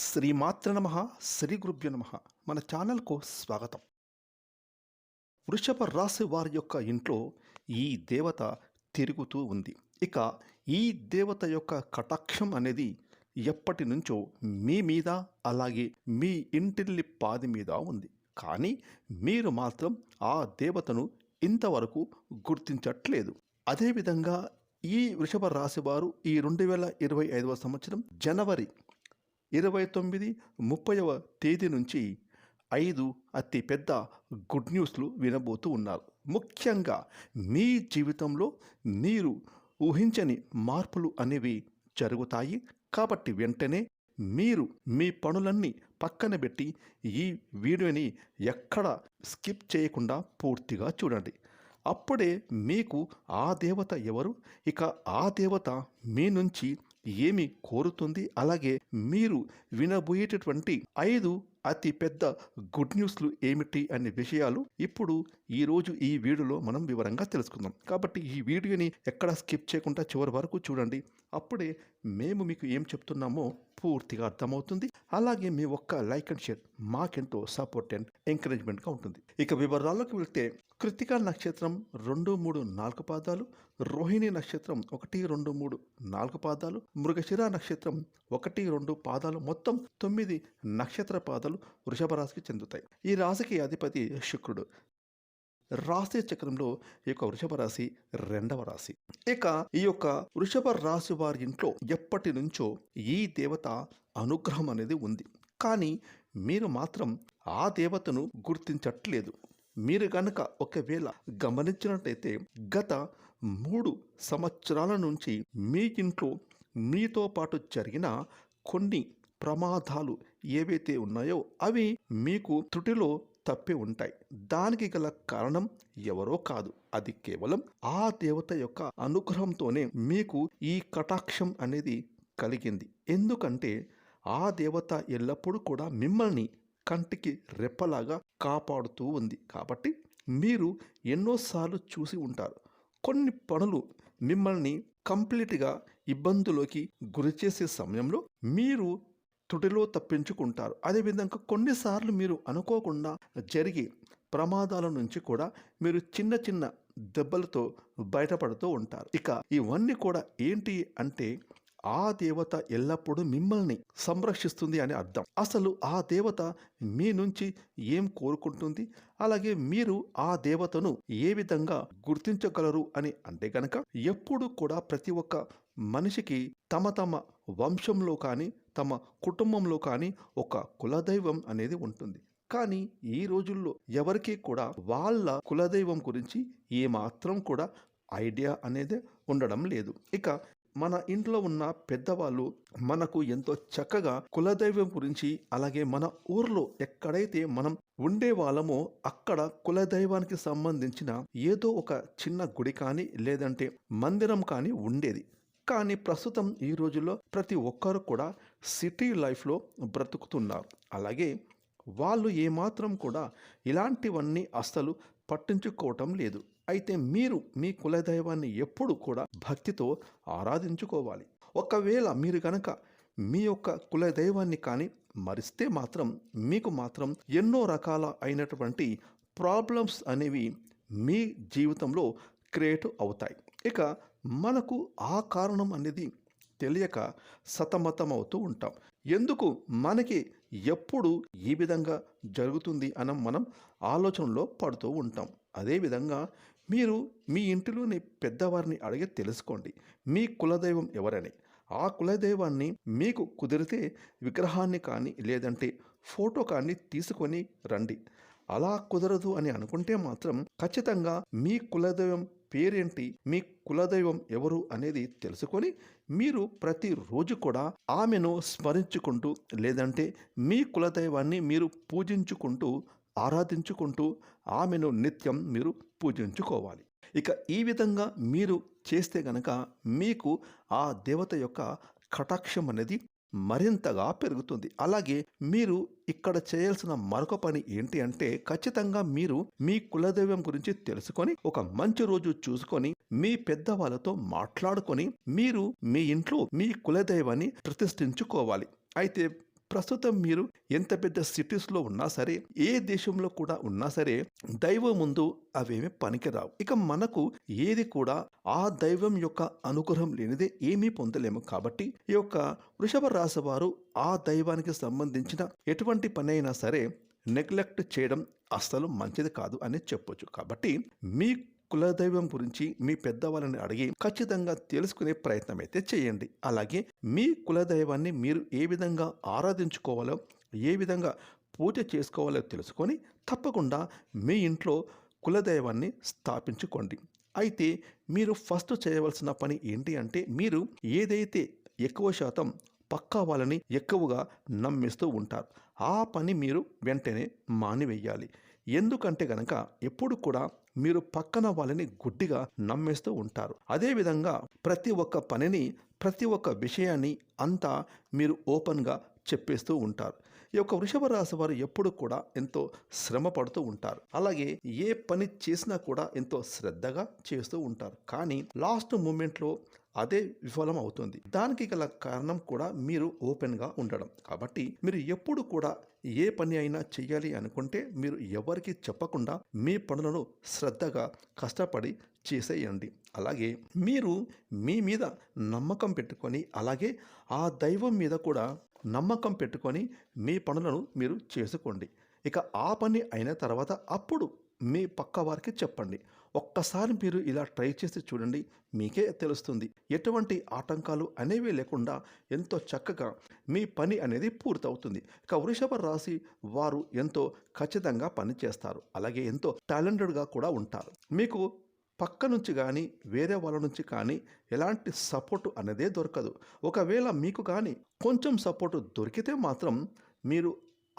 శ్రీమాత్ర నమ శ్రీ గురుభ్యు నమ. మన ఛానల్కు స్వాగతం. వృషభ రాశి వారి యొక్క ఇంట్లో ఈ దేవత తిరుగుతూ ఉంది. ఇక ఈ దేవత యొక్క కటాక్షం అనేది ఎప్పటి నుంచో మీ మీద అలాగే మీ ఇంటిల్లి పాది మీద ఉంది. కానీ మీరు మాత్రం ఆ దేవతను ఇంతవరకు గుర్తించట్లేదు. అదేవిధంగా ఈ వృషభ రాశి వారు ఈ రెండు వేల ఇరవై ఐదవ సంవత్సరం జనవరి ఇరవై తొమ్మిది ముప్పైవ తేదీ నుంచి ఐదు అతి పెద్ద గుడ్ న్యూస్లు వినబోతూ ఉన్నారు. ముఖ్యంగా మీ జీవితంలో మీరు ఊహించని మార్పులు అనేవి జరుగుతాయి. కాబట్టి వెంటనే మీరు మీ పనులన్నీ పక్కన పెట్టి ఈ వీడియోని ఎక్కడ స్కిప్ చేయకుండా పూర్తిగా చూడండి. అప్పుడే మీకు ఆ దేవత ఎవరు? ఇక ఆ దేవత మీ నుంచి ఏమి కోరుతుంది? అలాగే మీరు వినబోయేటటువంటి ఐదు అతి పెద్ద గుడ్ న్యూస్లు ఏమిటి అనే విషయాలు ఇప్పుడు ఈరోజు ఈ వీడియోలో మనం వివరంగా తెలుసుకుందాం. కాబట్టి ఈ వీడియోని ఎక్కడ స్కిప్ చేయకుండా చివరి వరకు చూడండి. అప్పుడే మేము మీకు ఏం చెప్తున్నామో పూర్తిగా అర్థమవుతుంది. అలాగే మీ ఒక్క లైక్ అండ్ షేర్ మాకెంతో సపోర్ట్ అండ్ ఎంకరేజ్మెంట్గా ఉంటుంది. ఇక వివరాల్లోకి వెళ్తే కృతికా నక్షత్రం రెండు మూడు నాలుగు పాదాలు రోహిణి నక్షత్రం ఒకటి రెండు మూడు నాలుగు పాదాలు మృగశిర నక్షత్రం ఒకటి రెండు పాదాలు మొత్తం తొమ్మిది నక్షత్ర పాదాలు వృషభ రాశికి చెందుతాయి. ఈ రాశికి అధిపతి శుక్రుడు. రాశి చక్రంలో ఈ యొక్క వృషభ రాశి రెండవ రాశి. ఇక ఈ యొక్క వృషభ రాశి వారి ఇంట్లో ఎప్పటి నుంచో ఈ దేవత అనుగ్రహం అనేది ఉంది. కానీ మీరు మాత్రం ఆ దేవతను గుర్తించట్లేదు. మీరు గనక ఒకవేళ గమనించినట్టయితే గత మూడు సంవత్సరాల నుంచి మీ ఇంట్లో మీతో పాటు జరిగిన కొన్ని ప్రమాదాలు ఏవైతే ఉన్నాయో అవి మీకు త్రుటిలో తప్పి ఉంటాయి. దానికి గల కారణం ఎవరో కాదు. అది కేవలం ఆ దేవత యొక్క అనుగ్రహంతోనే మీకు ఈ కటాక్షం అనేది కలిగింది. ఎందుకంటే ఆ దేవత ఎల్లప్పుడూ కూడా మిమ్మల్ని కంటికి రెప్పలాగా కాపాడుతూ ఉంది. కాబట్టి మీరు ఎన్నోసార్లు చూసి ఉంటారు. కొన్ని పనులు మిమ్మల్ని కంప్లీట్గా ఇబ్బందులోకి గురి చేసే సమయంలో మీరు తుటిలో తప్పించుకుంటారు. అదేవిధంగా కొన్నిసార్లు మీరు అనుకోకుండా జరిగే ప్రమాదాల నుంచి కూడా మీరు చిన్న చిన్న దెబ్బలతో బయటపడుతూ ఉంటారు. ఇక ఇవన్నీ కూడా ఏంటి అంటే ఆ దేవత ఎల్లప్పుడూ మిమ్మల్ని సంరక్షిస్తుంది అని అర్థం. అసలు ఆ దేవత మీ నుంచి ఏం కోరుకుంటుంది? అలాగే మీరు ఆ దేవతను ఏ విధంగా గుర్తించగలరు అని అంటే గనక ఎప్పుడు కూడా ప్రతి ఒక్క మనిషికి తమ తమ వంశంలో కానీ తమ కుటుంబంలో కానీ ఒక కులదైవం అనేది ఉంటుంది. కానీ ఈ రోజుల్లో ఎవరికీ కూడా వాళ్ళ కులదైవం గురించి ఏమాత్రం కూడా ఐడియా అనేది ఉండడం లేదు. ఇక మన ఇంట్లో ఉన్న పెద్దవాళ్ళు మనకు ఎంతో చక్కగా కులదైవం గురించి అలాగే మన ఊర్లో ఎక్కడైతే మనం ఉండే వాళ్ళమో అక్కడ కులదైవానికి సంబంధించిన ఏదో ఒక చిన్న గుడి కానీ లేదంటే మందిరం కానీ ఉండేది. కానీ ప్రస్తుతం ఈ రోజుల్లో ప్రతి ఒక్కరు కూడా సిటీ లైఫ్లో బ్రతుకుతున్నారు. అలాగే వాళ్ళు ఏమాత్రం కూడా ఇలాంటివన్నీ అస్సలు పట్టించుకోవటం లేదు. అయితే మీరు మీ కులదైవాన్ని ఎప్పుడు కూడా భక్తితో ఆరాధించుకోవాలి. ఒకవేళ మీరు కనుక మీ యొక్క కులదైవాన్ని కానీ మరిస్తే మాత్రం మీకు మాత్రం ఎన్నో రకాల అయినటువంటి ప్రాబ్లమ్స్ అనేవి మీ జీవితంలో క్రియేట్ అవుతాయి. ఇక మనకు ఆ కారణం అనేది తెలియక సతమతమవుతూ ఉంటాం. ఎందుకు? మనకి ఎప్పుడు ఈ విధంగా జరుగుతుంది అని మనం ఆలోచనలో పడుతూ ఉంటాం. అదేవిధంగా మీరు మీ ఇంటిలోని పెద్దవారిని అడిగి తెలుసుకోండి. మీ కులదైవం ఎవరని. ఆ కులదైవాన్ని మీకు కుదిరితే విగ్రహాన్ని కానీ లేదంటే ఫోటో కానీ తీసుకొని రండి. అలా కుదరదు అని అనుకుంటే మాత్రం ఖచ్చితంగా మీ కులదైవం పేరేంటి మీ కులదైవం ఎవరు అనేది తెలుసుకొని మీరు ప్రతిరోజు కూడా ఆమెను స్మరించుకుంటూ లేదంటే మీ కులదైవాన్ని మీరు పూజించుకుంటూ ఆరాధించుకుంటూ ఆమెను నిత్యం మీరు పూజించుకోవాలి. ఇక ఈ విధంగా మీరు చేస్తే గనక మీకు ఆ దేవత యొక్క కటాక్షం అనేది మరింతగా పెరుగుతుంది. అలాగే మీరు ఇక్కడ చేయాల్సిన మరొక పని ఏంటి అంటే ఖచ్చితంగా మీరు మీ కులదైవం గురించి తెలుసుకొని ఒక మంచి రోజు చూసుకొని మీ పెద్దవాళ్ళతో మాట్లాడుకొని మీరు మీ ఇంట్లో మీ కులదైవాన్ని ప్రతిష్ఠించుకోవాలి. అయితే ప్రస్తుతం మీరు ఎంత పెద్ద సిటీస్లో ఉన్నా సరే ఏ దేశంలో కూడా ఉన్నా సరే దైవం ముందు అవేమి పనికిరావు. ఇక మనకు ఏది కూడా ఆ దైవం యొక్క అనుగ్రహం లేనిదే ఏమీ పొందలేము. కాబట్టి ఈ యొక్క వృషభ రాశి వారు ఆ దైవానికి సంబంధించిన ఎటువంటి పని అయినా సరే నెగ్లెక్ట్ చేయడం అస్సలు మంచిది కాదు అని చెప్పొచ్చు. కాబట్టి మీ కులదైవం గురించి మీ పెద్దవాళ్ళని అడిగి ఖచ్చితంగా తెలుసుకునే ప్రయత్నం అయితే చేయండి. అలాగే మీ కులదైవాన్ని మీరు ఏ విధంగా ఆరాధించుకోవాలో ఏ విధంగా పూజ చేసుకోవాలో తెలుసుకొని తప్పకుండా మీ ఇంట్లో కులదైవాన్ని స్థాపించుకోండి. అయితే మీరు ఫస్ట్ చేయవలసిన పని ఏంటి అంటే మీరు ఏదైతే ఎక్కువ శాతం పక్కా వాళ్ళని ఎక్కువగా నమ్మిస్తూ ఉంటారు ఆ పని మీరు వెంటనే మానివేయాలి. ఎందుకంటే కనుక ఎప్పుడు కూడా మీరు పక్కన వాళ్ళని గుడ్డిగా నమ్మేస్తూ ఉంటారు. అదేవిధంగా ప్రతి ఒక్క పనిని ప్రతి ఒక్క విషయాన్ని అంతా మీరు ఓపెన్గా చెప్పేస్తూ ఉంటారు. ఈ యొక్క వృషభ రాశి వారు ఎప్పుడు కూడా ఎంతో శ్రమ పడుతూ ఉంటారు. అలాగే ఏ పని చేసినా కూడా ఎంతో శ్రద్ధగా చేస్తూ ఉంటారు. కానీ లాస్ట్ మూమెంట్లో అదే విఫలం అవుతుంది. దానికి గల కారణం కూడా మీరు ఓపెన్గా ఉండడం. కాబట్టి మీరు ఎప్పుడు కూడా ఏ పని అయినా చేయాలి అనుకుంటే మీరు ఎవరికి చెప్పకుండా మీ పనులను శ్రద్ధగా కష్టపడి చేసేయండి. అలాగే మీరు మీ మీద నమ్మకం పెట్టుకొని అలాగే ఆ దైవం మీద కూడా నమ్మకం పెట్టుకొని మీ పనులను మీరు చేసుకోండి. ఇక ఆ పని అయిన తర్వాత అప్పుడు మీ పక్క వారికి చెప్పండి. ఒక్కసారి మీరు ఇలా ట్రై చేసి చూడండి మీకే తెలుస్తుంది. ఎటువంటి ఆటంకాలు అనేవి లేకుండా ఎంతో చక్కగా మీ పని అనేది పూర్తవుతుంది. ఇక వృషభ రాశి వారు ఎంతో ఖచ్చితంగా పనిచేస్తారు అలాగే ఎంతో టాలెంటెడ్గా కూడా ఉంటారు. మీకు పక్క నుంచి కానీ వేరే వాళ్ళ నుంచి కానీ ఎలాంటి సపోర్టు అనేదే దొరకదు. ఒకవేళ మీకు కానీ కొంచెం సపోర్టు దొరికితే మాత్రం మీరు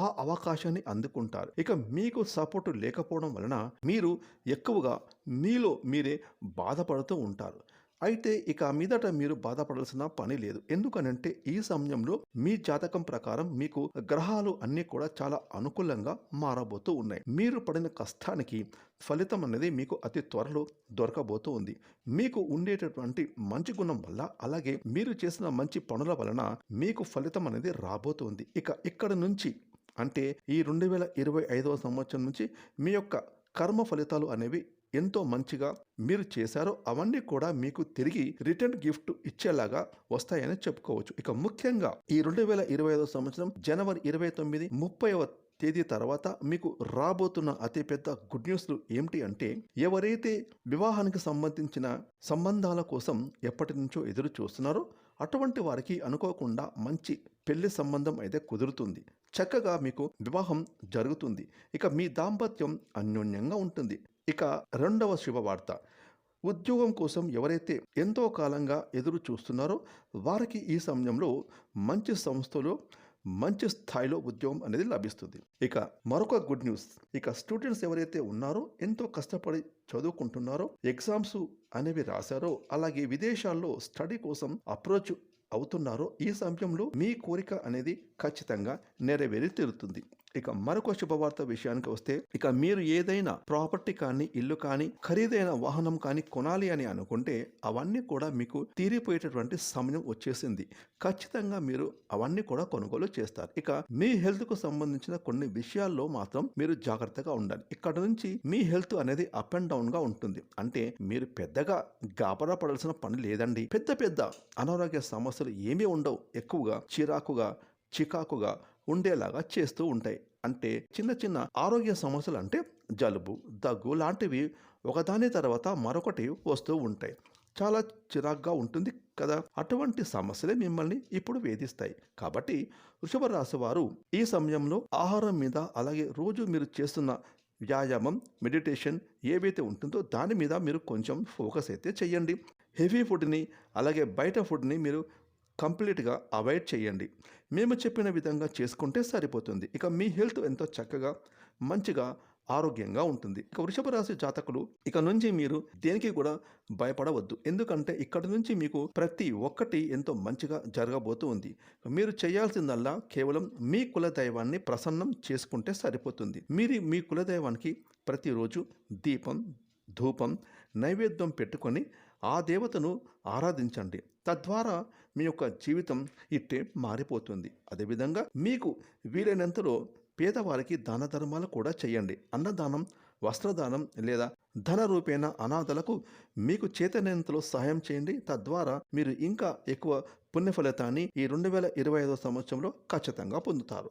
ఆ అవకాశాన్ని అందుకుంటారు. ఇక మీకు సపోర్టు లేకపోవడం వలన మీరు ఎక్కువగా మీలో మీరే బాధపడుతూ ఉంటారు. అయితే ఇక మీదట మీరు బాధపడాల్సిన పని లేదు. ఎందుకనంటే ఈ సమయంలో మీ జాతకం ప్రకారం మీకు గ్రహాలు అన్నీ కూడా చాలా అనుకూలంగా మారబోతూ ఉన్నాయి. మీరు పడిన కష్టానికి ఫలితం అనేది మీకు అతి త్వరలో దొరకబోతూ ఉంది. మీకు ఉండేటటువంటి మంచి గుణం వల్ల అలాగే మీరు చేసిన మంచి పనుల వలన మీకు ఫలితం అనేది రాబోతుంది ఇక ఇక్కడ నుంచి అంటే ఈ రెండు వేల ఇరవై ఐదవ సంవత్సరం నుంచి మీ యొక్క కర్మ ఫలితాలు అనేవి ఎంతో మంచిగా మీరు చేశారో అవన్నీ కూడా మీకు తిరిగి రిటర్న్ గిఫ్ట్ ఇచ్చేలాగా వస్తాయని చెప్పుకోవచ్చు. ఇక ముఖ్యంగా ఈ రెండు వేల ఇరవై ఐదవ సంవత్సరం జనవరి ఇరవై తొమ్మిది ముప్పైవ తేదీ తర్వాత మీకు రాబోతున్న అతిపెద్ద గుడ్ న్యూస్లు ఏమిటి అంటే ఎవరైతే వివాహానికి సంబంధించిన సంబంధాల కోసం ఎప్పటి నుంచో ఎదురు చూస్తున్నారో అటువంటి వారికి అనుకోకుండా మంచి పెళ్ళి సంబంధం అయితే కుదురుతుంది. చక్కగా మీకు వివాహం జరుగుతుంది. ఇక మీ దాంపత్యం అన్యోన్యంగా ఉంటుంది. ఇక రెండవ శుభవార్త. ఉద్యోగం కోసం ఎవరైతే ఎంతో కాలంగా ఎదురు చూస్తున్నారో వారికి ఈ సమయంలో మంచి సంస్థలో మంచి స్థాయిలో ఉద్యోగం అనేది లభిస్తుంది. ఇక మరొక గుడ్ న్యూస్. ఇక స్టూడెంట్స్ ఎవరైతే ఉన్నారో ఎంతో కష్టపడి చదువుకుంటున్నారో ఎగ్జామ్స్ అనేవి రాశారో అలాగే విదేశాల్లో స్టడీ కోసం అప్రోచ్ అవుతున్నారో ఈ సమయంలో మీ కోరిక అనేది ఖచ్చితంగా నెరవేరి తీరుతుంది. ఇక మరొక శుభవార్త విషయానికి వస్తే ఇక మీరు ఏదైనా ప్రాపర్టీ కానీ ఇల్లు కానీ ఖరీదైన వాహనం కానీ కొనాలి అని అనుకుంటే అవన్నీ కూడా మీకు తీరిపోయేటటువంటి సమయం వచ్చేసింది. ఖచ్చితంగా మీరు అవన్నీ కూడా కొనుగోలు చేస్తారు. ఇక మీ హెల్త్కు సంబంధించిన కొన్ని విషయాల్లో మాత్రం మీరు జాగ్రత్తగా ఉండాలి. ఇక్కడ నుంచి మీ హెల్త్ అనేది అప్ అండ్ డౌన్గా ఉంటుంది. అంటే మీరు పెద్దగా గాబరా పడాల్సిన పని లేదండి. పెద్ద పెద్ద అనారోగ్య సమస్యలు ఏమీ ఉండవు. ఎక్కువగా చిరాకుగా చికాకుగా ఉండేలాగా చేస్తూ ఉంటాయి. అంటే చిన్న చిన్న ఆరోగ్య సమస్యలు అంటే జలుబు దగ్గు లాంటివి ఒకదాని తర్వాత మరొకటి వస్తూ ఉంటాయి. చాలా చిరాగ్గా ఉంటుంది కదా? అటువంటి సమస్యలే మిమ్మల్ని ఇప్పుడు వేధిస్తాయి. కాబట్టి వృషభ రాశి వారు ఈ సమయంలో ఆహారం మీద అలాగే రోజు మీరు చేస్తున్న వ్యాయామం మెడిటేషన్ ఏవైతే ఉంటుందో దాని మీద మీరు కొంచెం ఫోకస్ అయితే చేయండి. హెవీ ఫుడ్ని అలాగే బయట ఫుడ్ని మీరు కంప్లీట్గా అవాయిడ్ చేయండి. మేము చెప్పిన విధంగా చేసుకుంటే సరిపోతుంది. ఇక మీ హెల్త్ ఎంతో చక్కగా మంచిగా ఆరోగ్యంగా ఉంటుంది. ఇక వృషభ రాశి జాతకులు ఇక నుంచి మీరు దేనికి కూడా భయపడవద్దు. ఎందుకంటే ఇక్కడ నుంచి మీకు ప్రతి ఒక్కటి ఎంతో మంచిగా జరగబోతూ ఉంది. మీరు చేయాల్సిందల్లా కేవలం మీ కుల దైవాన్ని ప్రసన్నం చేసుకుంటే సరిపోతుంది. మీరు మీ కులదైవానికి ప్రతిరోజు దీపం ధూపం నైవేద్యం పెట్టుకొని ఆ దేవతను ఆరాధించండి. తద్వారా మీ యొక్క జీవితం ఇట్టే మారిపోతుంది. అదేవిధంగా మీకు వీలైనంతలో పేదవారికి దాన ధర్మాలు కూడా చేయండి. అన్నదానం వస్త్రదానం లేదా ధన రూపేణ అనాథలకు మీకు చేతనేంతలో సహాయం చేయండి. తద్వారా మీరు ఇంకా ఎక్కువ పుణ్య ఫలితాన్ని ఈ రెండు వేల ఇరవై ఐదో సంవత్సరంలో ఖచ్చితంగా పొందుతారు.